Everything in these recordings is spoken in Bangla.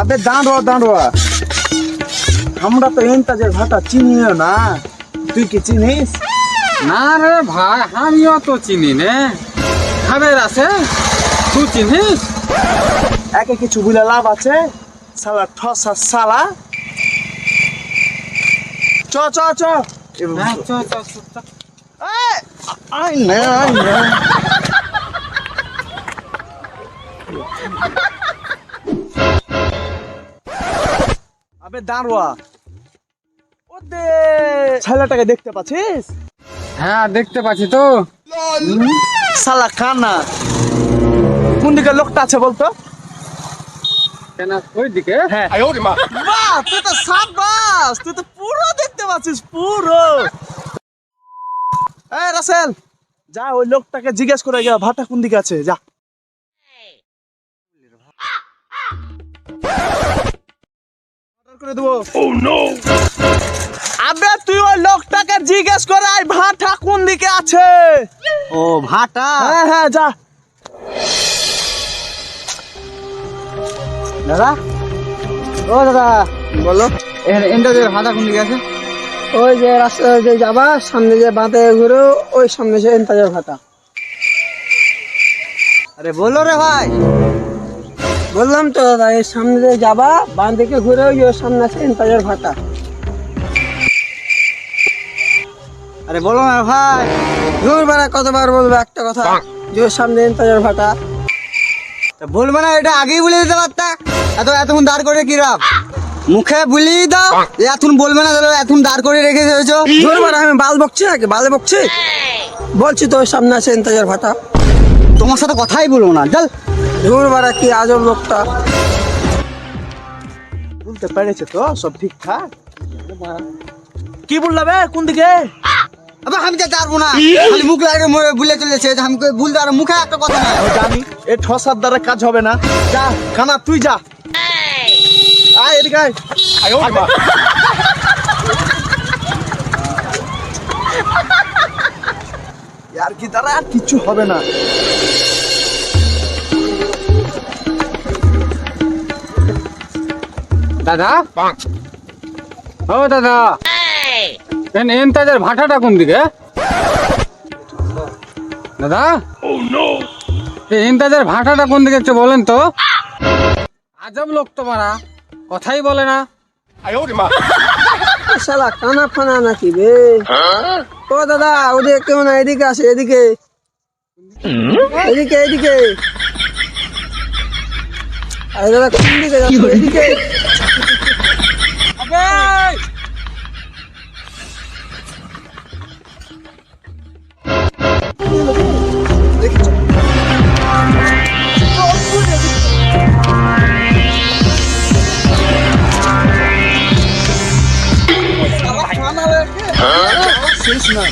আবে দাঁড়ো দাঁড়ো। আমরা তো এন্তাজের ভাটা চিনিও না। তুই কি চিনিস? না রে ভাই আমিও তো চিনি নে। খাবের আছে তুই চিনিস? একে কিছু বলে লাভ আছে? সালা ঠসা সালা। চ চ চ। হ্যাঁ, চ, চ, চ, আয় না আয় না। আবে দাঁড়োয়া ও ছেলেটাকে দেখতে পাচ্ছিস? হ্যাঁ দেখতে পাচ্ছি তো। সালা কানা। কোন দিকে লোকটা আছে বলতো? ওই দিকে? হ্যাঁ। তুই তো সাবাস তুই তো পুরো দেখতে পাচ্ছিস পুরো। এই রাসেল যা ওই লোকটাকে জিজ্ঞেস করে গিয়া ভাটা কোন দিকে আছে যা। আবে তুই ওই লোকটাকে জিজ্ঞেস করে আয় ভাটা কোন দিকে আছে? ও ভাটা? হ্যাঁ হ্যাঁ যা। দাদা? ও দাদা। বলো ভাটা কোন দিকে আছে? ওই যে রাস্তা যে যাবা সামনে যে বাঁধে ঘুরে ওই সামনে যে এন্তাজের ভাটা। আরে বলো রে ভাই। বললাম তো দাদা এর সামনে যে যাবা বাঁ দিকে ঘুরে ওই ওর সামনে আছে এন্তাজের ভাটা আরে বলো না ভাই দূর বেড়া কতবার বলব একটা কথা যে ওর সামনে এন্তাজের ভাটা তা বলবে না এটা আগেই বলে দিতে পারতা। এত এতক্ষণ দাঁড় করে কি রাব মুখে বলিয়ে দাও এখন বলবে না তাহলে এখন দাঁড় করে রেখে দিয়েছ। দূর বেড়া আমি বাল বকছি বালে বকছি? বলছি তো ওর সামনে আছে এন্তাজের ভাটা তোমার সাথে কথাই বলব না। চল দূর বেড়া কি আজব লোকটা। বলতে পেরেছে তো সব ঠিকঠাক? কি বললা বে কোন দিকে? আবার আমি তো পারব না। খালি মুখ লাগে চলেছে আমি একটা কথা না জানি এ ঠসার দ্বারা কাজ হবে না। যা খানা তুই যা। আয় এদিকে আয়। আর কি দ্বারা আর কিছু হবে না। দাদা? ও দাদা। এন এন্তাজের ভাটাটা কোন দিকে? দাদা? এই এন্তাজের ভাটাটা কোন দিকে একটু বলেন তো। আজব লোক তো মারা কথাই বলে না। শালা কানা ফানা নাকি বে? ও দাদা ওদিকে কেউ না এদিকে আসে এদিকে। এদিকে এদিকে। আরে দাদা কোন দিকে যাচ্ছ? এদিকে। শেষ না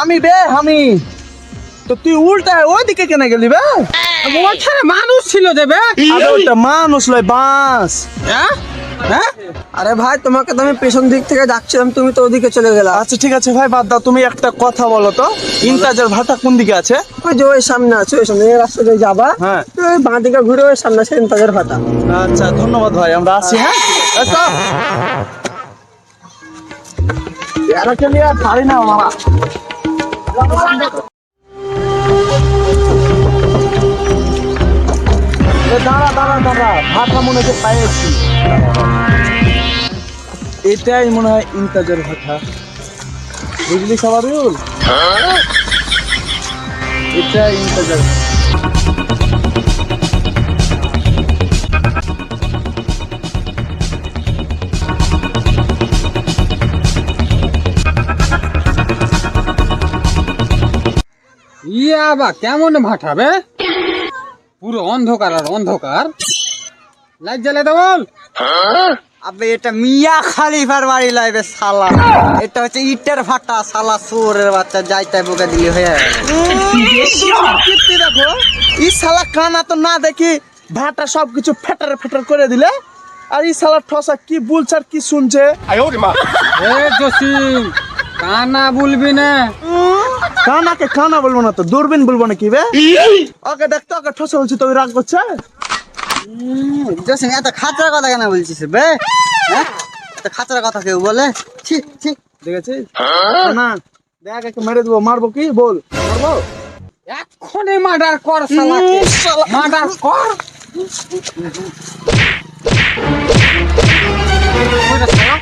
আমি বে আমি তো তুই উল্টা ওইদিকে কেন গেলি বে? ওখানে মানুষ ছিল দেবে আরে ওটা মানুষ লয় বাঁশ। হ্যাঁ? হ্যাঁ? আরে ভাই তোমাকে তো আমি পেছন দিক থেকে ডাকছিলাম তুমি তো ওদিকে চলে গেলা। আচ্ছা ঠিক আছে ভাই বাদ দাও তুমি একটা কথা বলো তো। ইন্তাজের ভাটা কোন দিকে আছে? ওই যে ওই সামনে আছে ওই সামনে রাস্তা দিয়ে যাবা। হ্যাঁ। ওই বাঁ দিকে ঘুরে ওই সামনে আছে এন্তাজের ভাটা। আচ্ছা ধন্যবাদ ভাই আমরা আসি হ্যাঁ? আচ্ছা। এরাকে নিয়ে আর না মামা? দাঁড়া দাঁড়া দাঁড়া, ভাটা মনে হচ্ছে পেয়েছি। এটাই মনে হয় ইন্তাজের ভাটা। বুঝলি সবারুল? এটাই ইন্তাজের। ইয়া বা, কেমন ভাটাবে পুরো অন্ধকার আর অন্ধকার। লাইট জ্বালাতে বল। আবে এটা মিয়া খালিফার বাড়ি লাইবে সালা এটা হচ্ছে ইটের ভাটা সালা সোরের বাচ্চা যাই তাই বোকা দিলে হয়ে দেখো। ই শালা কানা তো না দেখি ভাটা সবকিছু ফেটার ফেটার করে দিলে। আর ই শালা ঠসা কি বলছে আর কি শুনছে? কানা বলবি না। কানাকে কানা বলব না তো দূরবীন বলব না কি বে? ওকে দেখতো ওকে ঠসে বলছি তো ওই রাগ করছে? জসিম এত খাতরা কথা কেন বলছিস বে? হ্যাঁ? এত খাতরা কথা কেউ বলে? ছি ছি। দেখেছিস? না দেখ একটু মেরে দেবো মারবো কি? বল। মারবো? এক্ষুনি মার্ডার কর শালাকে মার্ডার কর। শালা।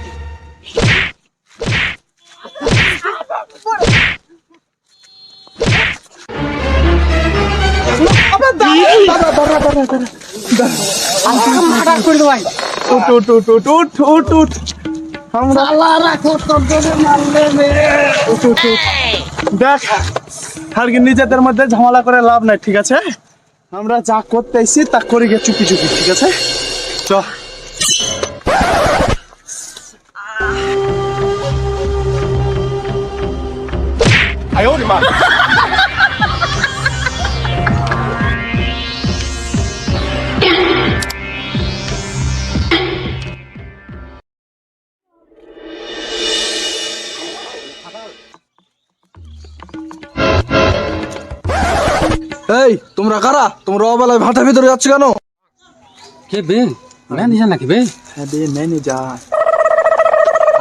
নিজেদের মধ্যে ঝামেলা করে লাভ নাই, ঠিক আছে? আমরা যা করতে এসি তা করি গে চুপি চুপি, ঠিক আছে? চ। এই তোমরা কারা? তোমরা অবেলায় ভাটার ভিতরে যাচ্ছ কেন? কে বে? ম্যানেজার নাকি বে? হ্যাঁ বে ম্যানেজার।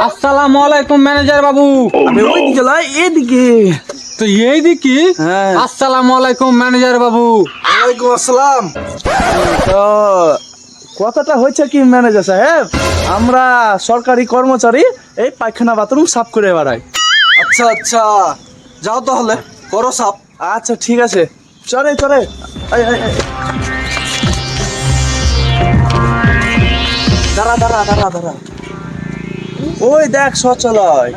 আসসালামু আলাইকুম ম্যানেজার বাবু। আবে ওইদিকে লয় এদিকে তো এই দিকে হ্যাঁ। আসসালামু আলাইকুম ম্যানেজার বাবু। ওয়ালাইকুম আসসালাম। তো কথাটা হয়েছে কি ম্যানেজার সাহেব? আমরা সরকারি কর্মচারী এই পায়খানা বাথরুম সাফ করে বেড়াই। আচ্ছা আচ্ছা। যাও তাহলে করো সাফ। আচ্ছা ঠিক আছে। চলে চলে। দাঁড়া দাঁড়া দাঁড়া দাঁড়া। ওই দেখ শৌচালয়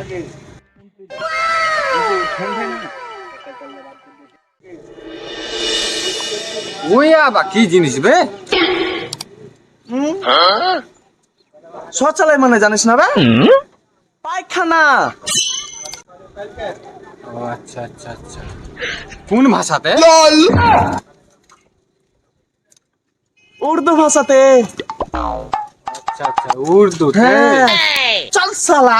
ওই আবার কি জিনিস বে? শৌচালয় মানে জানিস না বে? পায়খানা। আচ্ছা আচ্ছা আচ্ছা। কোন ভাষাতে? উর্দু ভাষাতে। আচ্ছা আচ্ছা উর্দু হ্যাঁ। চল সালা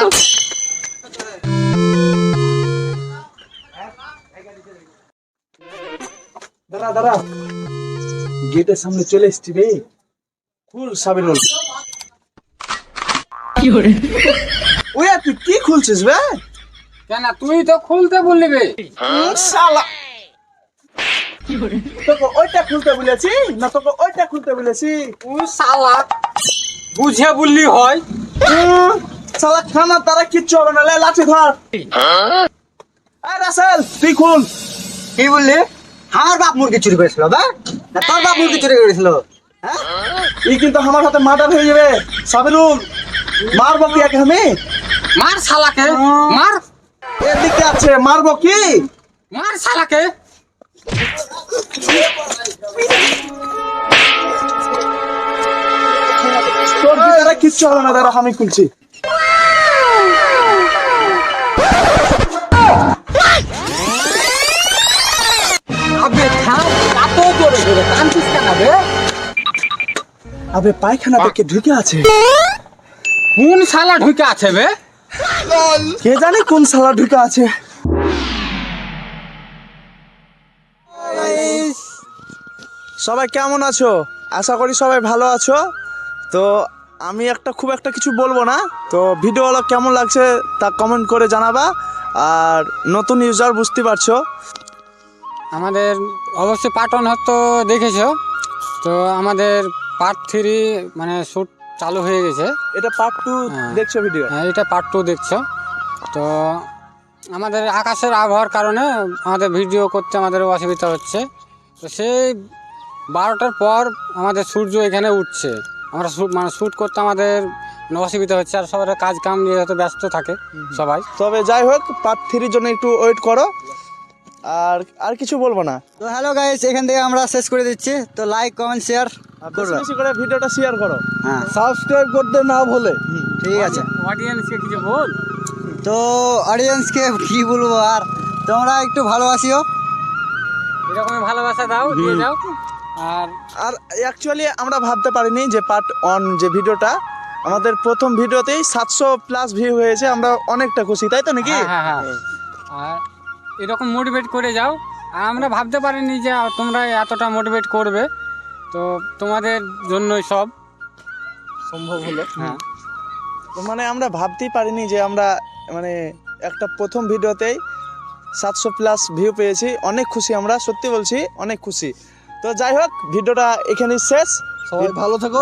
দাঁড়া দাঁড়া। গেটের সামনে চলে এসছি রে। খুল সাবিরুল। ওই আর তুই কি খুলছিস বে? কেন তুই তো খুলতে বললি বে। শালা তোকে ওইটা খুলতে বলেছি না তোকে ওইটা খুলতে বলেছি? তুই শালা বুঝে বললি হয়। শালা খানা তারা কিচ্ছু হবে না লাঠি ধর। এই রাসেল তুই খুল। কি বললি? আমার বাপ মুরগি চুরি করেছিল বে? তোর বাপ মুরগি চুরি করেছিল। হ্যাঁ? এই কিন্তু আমার হাতে মার্ডার হয়ে যাবে। সাবিরুল মারবো কি আগে আমি? মার শালাকে মার এদিকে আছে মারবো কি? মার শালাকে। তোর ভিতরে কিচ্ছু হবে না দাঁড়া আমি খুলছি। আবে পায়খানা থেকে ঢুকে আছে। কোন শালা ঢুকে আছে বে? কে জানে কোন শালা ঢুকে আছে। সবাই কেমন আছো? আশা করি সবাই ভালো আছো। তো আমি একটা খুব একটা কিছু বলব না। তো ভিডিওগুলো কেমন লাগছে তা কমেন্ট করে জানাবা। আর নতুন ইউজার বুঝতে পারছ। আমাদের অবশ্যই পার্ট ওয়ান হয়তো দেখেছ। তো আমাদের পার্ট থ্রি মানে শ্যুট চালু হয়ে গেছে। এটা পার্ট টু হ্যাঁ। দেখছ ভিডিও হ্যাঁ, এটা পার্ট টু দেখছ। তো আমাদের আকাশের আবহাওয়ার কারণে আমাদের ভিডিও করতে আমাদের অসুবিধা হচ্ছে। তো সেই বারোটার পর আমাদের সূর্য এখানে উঠছে। আমরা মানে শ্যুট করতে আমাদের অসুবিধা হচ্ছে আর সবার কাজ কাম নিয়ে হয়তো ব্যস্ত থাকে সবাই। তবে যাই হোক পার্ট থ্রির জন্য একটু ওয়েট করো। আর আর কিছু বলব না? তো হ্যালো গাইস এখান থেকে আমরা শেষ করে দিচ্ছি। তো লাইক কমেন্ট শেয়ার বেশি বেশি করে ভিডিওটা শেয়ার করো। হ্যাঁ। সাবস্ক্রাইব করতে না ভুলে। ঠিক আছে। অডিয়েন্সকে কিছু বল। তো অডিয়েন্সকে কি বলব আর? তোমরা একটু ভালোবাসিও। এরকমই ভালোবাসা দাও দিয়ে দাও। আর আর অ্যাকচুয়ালি আমরা ভাবতে পারিনি যে পার্ট ওয়ান যে ভিডিওটা আমাদের প্রথম ভিডিওতেই সাতশো প্লাস ভিউ হয়েছে আমরা অনেকটা খুশি তাই তো নাকি? হ্যাঁ হ্যাঁ হ্যাঁ। আর এরকম মোটিভেট করে যাও। আর আমরা ভাবতে পারিনি যে তোমরা এতটা মোটিভেট করবে। তো তোমাদের জন্যই সব। সম্ভব হলো। হ্যাঁ। তো মানে আমরা ভাবতেই পারিনি যে আমরা মানে একটা প্রথম ভিডিওতেই সাতশো প্লাস ভিউ পেয়েছি। অনেক খুশি আমরা সত্যি বলছি অনেক খুশি। তো যাই হোক ভিডিওটা এখানেই শেষ। সবাই ভালো থেকো।